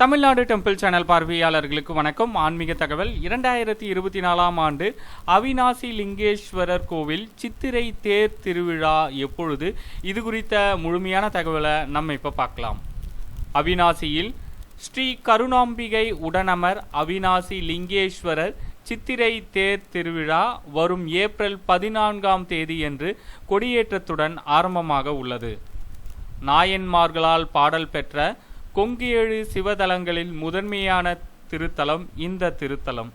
Tamil Nadu temple channel பார்வையாளர்களுக்கு வணக்கம். ஆன்மீக தகவல் இரண்டாயிரத்தி இருபத்தி நாலாம் ஆண்டு அவிநாசி லிங்கேஸ்வரர் கோவில் சித்திரை தேர் திருவிழா எப்பொழுது? இது குறித்த முழுமையான தகவலை நம்ம இப்போ பார்க்கலாம். அவிநாசியில் ஸ்ரீ கருணாம்பிகை உடனமர் அவிநாசி லிங்கேஸ்வரர் சித்திரை தேர் திருவிழா வரும் ஏப்ரல் பதினான்காம் தேதி என்று கொடியேற்றத்துடன் ஆரம்பமாக உள்ளது. நாயன்மார்களால் பாடல் பெற்ற கொங்கியேழு சிவதலங்களில் முதன்மையான திருத்தலம் இந்த திருத்தலம்.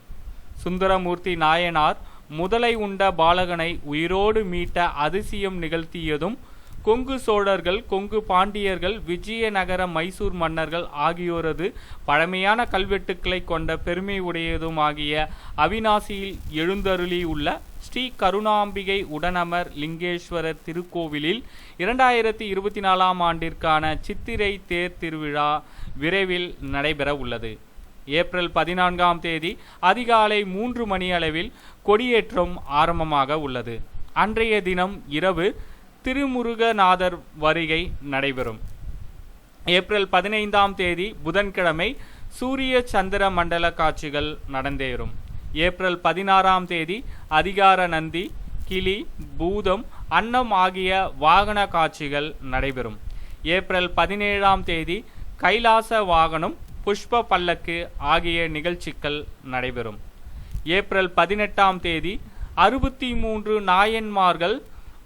சுந்தரமூர்த்தி நாயனார் முதலை உண்ட பாலகனை உயிரோடு மீட்ட அதிசயம் நிகழ்த்தியதும் கொங்கு சோழர்கள் கொங்கு பாண்டியர்கள் விஜயநகர மைசூர் மன்னர்கள் ஆகியோரது பழமையான கல்வெட்டுக்களை கொண்ட பெருமை உடையதும் ஆகிய எழுந்தருளி எழுந்தருளியுள்ள ஸ்ரீ கருணாம்பிகை உடனமர் லிங்கேஸ்வரர் திருக்கோவிலில் இரண்டாயிரத்தி இருபத்தி நாலாம் ஆண்டிற்கான சித்திரை தேர் திருவிழா விரைவில் நடைபெற உள்ளது. ஏப்ரல் பதினான்காம் தேதி அதிகாலை மூன்று மணி அளவில் கொடியேற்றம் ஆரம்பமாக உள்ளது. அன்றைய தினம் இரவு திருமுருகநாதர் வருகை நடைபெறும். ஏப்ரல் பதினைந்தாம் தேதி புதன்கிழமை சூரிய சந்திர மண்டல காட்சிகள் நடந்தேறும். ஏப்ரல் பதினாறாம் தேதி அதிகார நந்தி கிளி பூதம் அன்னம் ஆகிய வாகன காட்சிகள் நடைபெறும். ஏப்ரல் பதினேழாம் தேதி கைலாச வாகனம் புஷ்ப பல்லக்கு ஆகிய நிகழ்ச்சிகள் நடைபெறும். ஏப்ரல் பதினெட்டாம் தேதி அறுபத்தி மூன்று நாயன்மார்கள்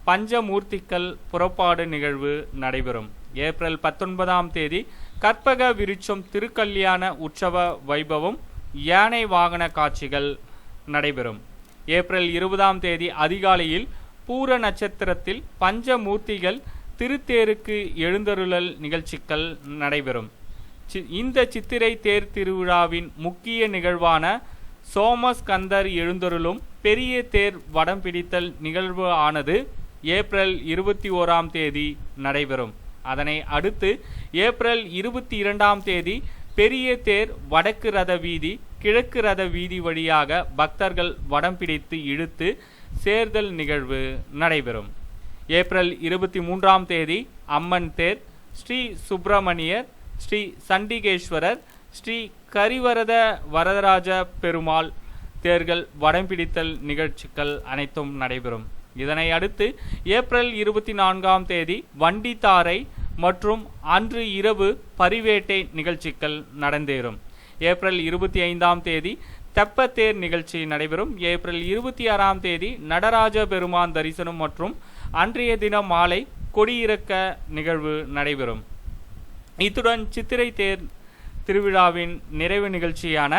பஞ்சமூர்த்திகள் புறப்பாடு நிகழ்வு நடைபெறும். ஏப்ரல் பத்தொன்பதாம் தேதி கற்பக விருட்சம் திருக்கல்யாண உற்சவ வைபவம் யானை வாகன காட்சிகள் நடைபெறும். ஏப்ரல் இருபதாம் தேதி அதிகாலையில் பூர நட்சத்திரத்தில் பஞ்சமூர்த்திகள் திருத்தேருக்கு எழுந்தருளல் நிகழ்ச்சிகள் நடைபெறும். சி- இந்த சித்திரை தேர் திருவிழாவின் முக்கிய நிகழ்வான சோமஸ்கந்தர் எழுந்தருளும் பெரிய தேர் வடம் பிடித்தல் நிகழ்வு ஆனது ஏப்ரல் இருபத்தி ஓராம் தேதி நடைபெறும். அதனை அடுத்து ஏப்ரல் இருபத்தி இரண்டாம் தேதி பெரிய தேர் வடக்கு ரத வீதி கிழக்கு ரத வீதி வழியாக பக்தர்கள் வடம் பிடித்து இழுத்து சேர்தல் நிகழ்வு நடைபெறும். ஏப்ரல் இருபத்தி மூன்றாம் தேதி அம்மன் தேர் ஸ்ரீ சுப்பிரமணியர் ஸ்ரீ சண்டிகேஸ்வரர் ஸ்ரீ கரிவரத வரதராஜ பெருமாள் தேர்கள் வடம் பிடித்தல் நிகழ்ச்சிகள் அனைத்தும் நடைபெறும். இதனை அடுத்து ஏப்ரல் இருபத்தி நான்காம் தேதி வண்டித்தாரை மற்றும் அன்று இரவு பரிவேட்டை நிகழ்ச்சிகள் நடந்தேறும். ஏப்ரல் இருபத்தி ஐந்தாம் தேதி தெப்பத்தேர் நிகழ்ச்சி நடைபெறும். ஏப்ரல் இருபத்தி ஆறாம் தேதி நடராஜ பெருமான் தரிசனம் மற்றும் அன்றைய தினம் மாலை கொடியிறக்க நிகழ்வு நடைபெறும். இத்துடன் சித்திரை தேர் திருவிழாவின் நிறைவு நிகழ்ச்சியான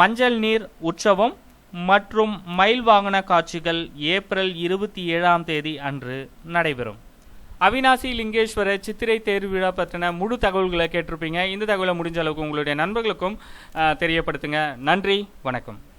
மஞ்சள் நீர் உற்சவம் மற்றும் மயில் வாகன காட்சிகள் ஏப்ரல் இருபத்தி ஏழாம் தேதி அன்று நடைபெறும். அவினாசி லிங்கேஸ்வர சித்திரை தேர் விழா பற்றின முழு தகவல்களை கேட்டிருப்பீங்க. இந்த தகவலை முடிஞ்ச அளவுக்கு உங்களுடைய நண்பர்களுக்கும் அஹ், தெரியப்படுத்துங்க. நன்றி வணக்கம்.